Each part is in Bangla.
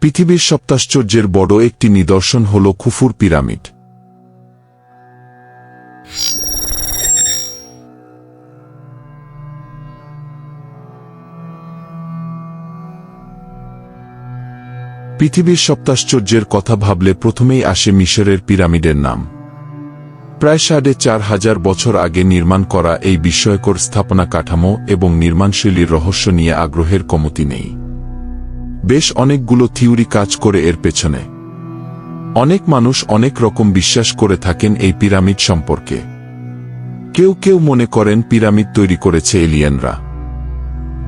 পৃথিবীর সপ্তাশ্চর্যের বড় একটি নিদর্শন হল খুফুর পিরামিড। পৃথিবীর সপ্তাশ্চর্যের কথা ভাবলে প্রথমেই আসে মিশরের পিরামিডের নাম। প্রায় সাড়ে চার হাজার বছর আগে নির্মাণ করা এই বিস্ময়কর স্থাপনা কাঠামো এবং নির্মাণশৈলীর রহস্য নিয়ে আগ্রহের কমতি নেই। বেশ অনেকগুলো থিওরি কাজ করে এর পেছনে। অনেক মানুষ অনেক রকম বিশ্বাস করে থাকেন এই পিরামিড সম্পর্কে। কেউ কেউ মনে করেন পিরামিড তৈরি করেছে এলিয়েনরা।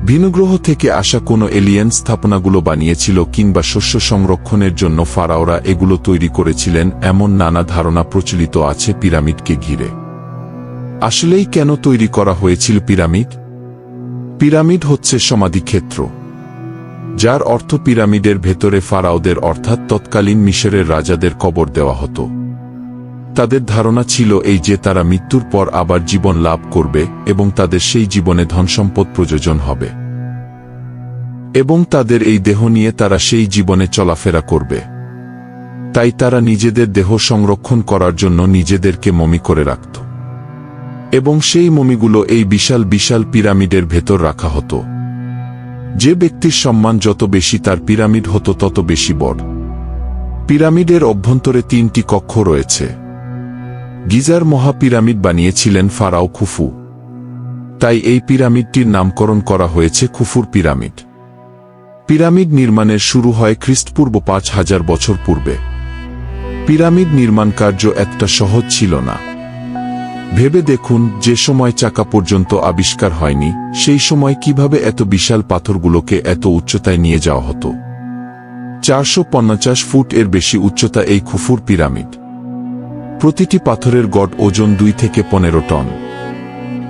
ভিনগ্রহ থেকে আসা কোনো এলিয়েন স্থাপনাগুলো বানিয়েছিল কিংবা শস্য সংরক্ষণের জন্য ফারাওরা এগুলো তৈরি করেছিলেন, এমন নানা ধারণা প্রচলিত আছে পিরামিডকে ঘিরে। আসলেই কেন তৈরি করা হয়েছিল পিরামিড? পিরামিড হচ্ছে সমাধিক্ষেত্র। যার অর্থ পিরামিডের ভেতরে ফারাওদের অর্থাৎ তৎকালীন মিশরের রাজাদের কবর দেওয়া হতো। তাদের ধারণা ছিল এই যে তারা মৃত্যুর পর আবার জীবন লাভ করবে এবং তাদের সেই জীবনে ধনসম্পদ প্রযোজন হবে। এবং তাদের এই দেহ নিয়ে তারা সেই জীবনে চলাফেরা করবে। তাই তারা নিজেদের দেহ সংরক্ষণ করার জন্য নিজেদেরকে মমি করে রাখত। এবং সেই মমিগুলো এই বিশাল বিশাল পিরামিডের ভেতর রাখা হতো। যে ব্যক্তির সম্মান যত বেশি তার পিরামিড হতো তত বেশি বড়। পিরামিডের অভ্যন্তরে তিনটি কক্ষ রয়েছে। গিজার মহাপিরামিড বানিয়েছিলেন ফারাও খুফু। তাই এই পিরামিডটির নামকরণ করা হয়েছে খুফুর পিরামিড। পিরামিড নির্মাণের শুরু হয় খ্রিস্টপূর্ব পাঁচ হাজার বছর পূর্বে। পিরামিড নির্মাণ কার্য একটা সহজ ছিল না। ভেবে দেখুন, যে সময় চাকা পর্যন্ত আবিষ্কার হয়নি, সেই সময় কীভাবে এত বিশাল পাথরগুলোকে এত উচ্চতায় নিয়ে যাওয়া হতো। চারশো পঞ্চাশ ফুট এর বেশি উচ্চতা এই খুফুর পিরামিড। প্রতিটি পাথরের গড় ওজন দুই থেকে পনেরো টন।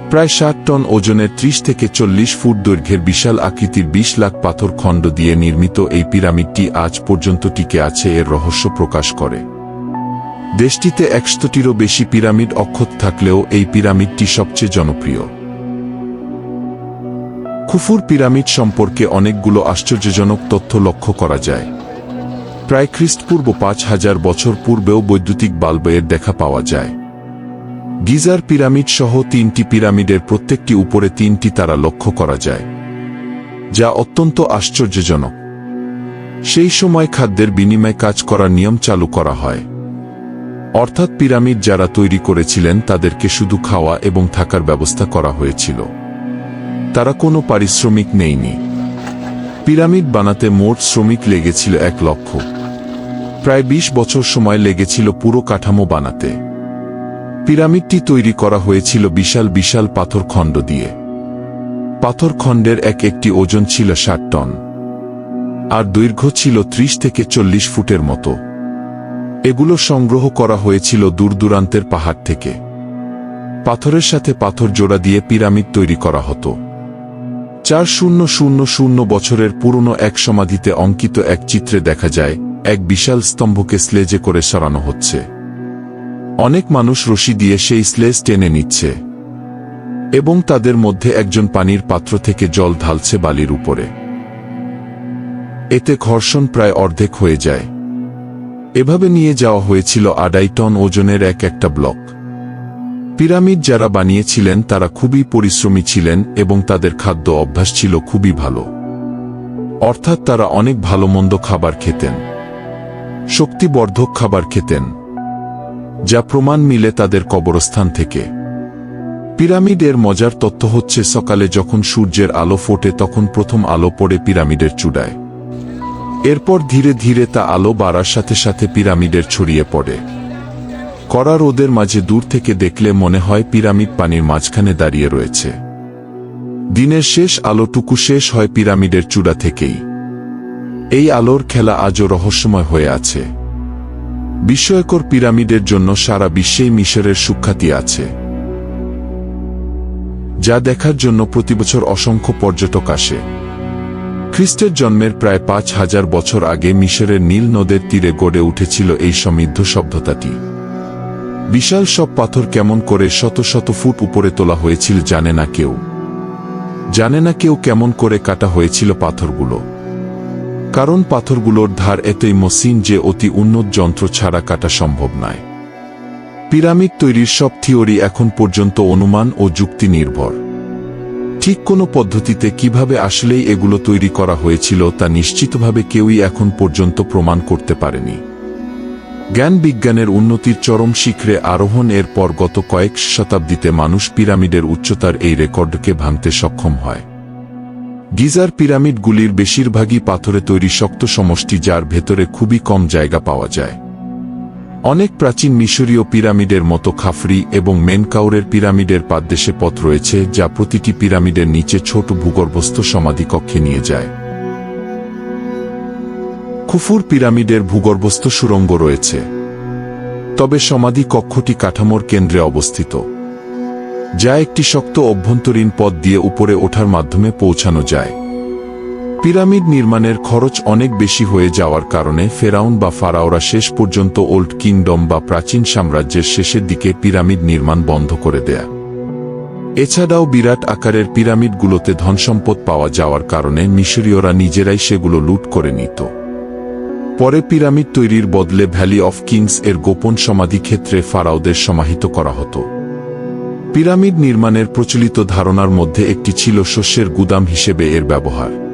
প্রায় ষাট টন ওজনের ত্রিশ থেকে চল্লিশ ফুট দৈর্ঘ্যের বিশাল আকৃতির বিশ লাখ পাথর খণ্ড দিয়ে নির্মিত এই পিরামিডটি আজ পর্যন্ত টিকে আছে এর রহস্য প্রকাশ করে। দেশটিতে একশোটিরও বেশি পিরামিড অক্ষত থাকলেও এই পিরামিডটি সবচেয়ে জনপ্রিয়। খুফুর পিরামিড সম্পর্কে অনেকগুলো আশ্চর্যজনক তথ্য লক্ষ্য করা যায়। প্রায় খ্রিস্টপূর্ব পাঁচ হাজার বছর পূর্বেও বৈদ্যুতিক বাল্বের দেখা পাওয়া যায়। গিজার পিরামিড সহ তিনটি পিরামিডের প্রত্যেকটি উপরে তিনটি তারা লক্ষ্য করা যায়, যা অত্যন্ত আশ্চর্যজনক। সেই সময় খাদ্যের বিনিময়ে কাজ করার নিয়ম চালু করা হয়। অর্থাৎ পিরামিড যারা তৈরি করেছিলেন তাদেরকে শুধু খাওয়া এবং থাকার ব্যবস্থা করা হয়েছিল। তারা কোনো পারিশ্রমিক নেয়নি। পিরামিড বানাতে মোট শ্রমিক লেগেছিল এক লক্ষ। প্রায় ২০ বছর সময় লেগেছিল পুরো কাঠামো বানাতে। পিরামিডটি তৈরি করা হয়েছিল বিশাল বিশাল পাথর খণ্ড দিয়ে। পাথর খণ্ডের এক একটি ওজন ছিল ষাট টন। আর দৈর্ঘ্য ছিল ত্রিশ থেকে চল্লিশ ফুটের মতো। এগুলো সংগ্রহ করা হয়েছিল দূরদূরান্তের পাহাড় থেকে। পাথরের সাথে পাথর জোড়া দিয়ে পিরামিড তৈরি করা হতো। চার শূন্য শূন্য শূন্য বছরের পুরনো এক সমাধিতে অঙ্কিত এক চিত্রে দেখা যায়, এক বিশাল স্তম্ভকে স্লেজে করে সরানো হচ্ছে। অনেক মানুষ রশি দিয়ে সেই স্লেজ টেনে নিচ্ছে। এবং তাদের মধ্যে একজন পানির পাত্র থেকে জল ঢালছে বালির উপরে। এতে ঘর্ষণ প্রায় অর্ধেক হয়ে যায়। এভাবে নিয়ে যাওয়া হয়েছিল আড়াই টন ওজনের এক একটা ব্লক। পিরামিড যারা বানিয়েছিলেন তারা খুবই পরিশ্রমী ছিলেন এবং তাদের খাদ্য অভ্যাস ছিল খুবই ভালো। অর্থাৎ তারা অনেক ভালো মন্দ খাবার খেতেন। শক্তিবর্ধক খাবার খেতেন। যা প্রমাণ মিলে তাদের কবরস্থান থেকে। পিরামিডের মজার তথ্য হচ্ছে সকালে যখন সূর্যের আলো ফোটে তখন প্রথম আলো পড়ে পিরামিডের চূড়ায়। এরপর ধীরে ধীরে তা আলো বাড়ার সাথে সাথে পিরামিডের ছড়িয়ে পড়ে। কড়া রোদের মাঝে দূর থেকে দেখলে মনে হয় পিরামিড পানির মাঝখানে দাঁড়িয়ে রয়েছে। দিনের শেষ আলোটুকু শেষ হয় পিরামিডের চূড়া থেকেই। এই আলোর খেলা আজও রহস্যময় হয়ে আছে। বিস্ময়কর পিরামিডের জন্য সারা বিশ্বেই মিশরের সুখ্যাতি আছে। যা দেখার জন্য প্রতিবছর অসংখ্য পর্যটক আসে। খ্রিস্টের জন্মের প্রায় পাঁচ হাজার বছর আগে মিশরের নীল নদের তীরে গড়ে উঠেছিল এই সমৃদ্ধ সভ্যতাটি। বিশাল সব পাথর কেমন করে শত শত ফুট উপরে তোলা হয়েছিল জানে না কেউ। জানে না কেউ কেমন করে কাটা হয়েছিল পাথরগুলো। কারণ পাথরগুলোর ধার এতই মসৃণ যে অতি উন্নত যন্ত্র ছাড়া কাটা সম্ভব নয়। পিরামিড তৈরির সব থিওরি এখন পর্যন্ত অনুমান ও যুক্তি নির্ভর। ঠিক কোনো পদ্ধতিতে কীভাবে আসলেই এগুলো তৈরি করা হয়েছিল তা নিশ্চিতভাবে কেউই এখন পর্যন্ত প্রমাণ করতে পারেনি। জ্ঞান বিজ্ঞানের উন্নতির চরম শিখরে আরোহণ এর পর গত কয়েক শতাব্দীতে মানুষ পিরামিডের উচ্চতার এই রেকর্ডকে ভাঙতে সক্ষম হয়। গিজার পিরামিডগুলির বেশিরভাগই পাথরে তৈরি শক্ত সমষ্টি যার ভেতরে খুবই কম জায়গা পাওয়া যায়। অনেক প্রাচীন মিশরীয় পিরামিডের মতো খাফরি এবং মেনকাউরের পিরামিডের পাদদেশে পথ রয়েছে, যা প্রতিটি পিরামিডের নিচে ছোট ভূগর্ভস্থ সমাধিকক্ষে নিয়ে যায়। খুফুর পিরামিডের ভূগর্ভস্থ সুড়ঙ্গ রয়েছে। তবে সমাধি কক্ষটি কাঠামোর কেন্দ্রে অবস্থিত, যা একটি শক্ত অভ্যন্তরীণ পথ দিয়ে উপরে ওঠার মাধ্যমে পৌঁছানো যায়। পিরামিড নির্মাণের খরচ অনেক বেশি হয়ে যাওয়ার কারণে ফেরাউন বা ফারাওরা শেষ পর্যন্ত ওল্ড কিংডম বা প্রাচীন সাম্রাজ্যের শেষের দিকে পিরামিড নির্মাণ বন্ধ করে দেয়া। এছাড়াও বিরাট আকারের পিরামিডগুলোতে ধনসম্পদ পাওয়া যাওয়ার কারণে মিশরীয়রা নিজেরাই সেগুলো লুট করে নিত। পরে পিরামিড তৈরির বদলে ভ্যালি অফ কিংস এর গোপন সমাধি ক্ষেত্রে ফারাওদের সমাহিত করা হতো। পিরামিড নির্মাণের প্রচলিত ধারণার মধ্যে একটি ছিল শস্যের গুদাম হিসেবে এর ব্যবহার।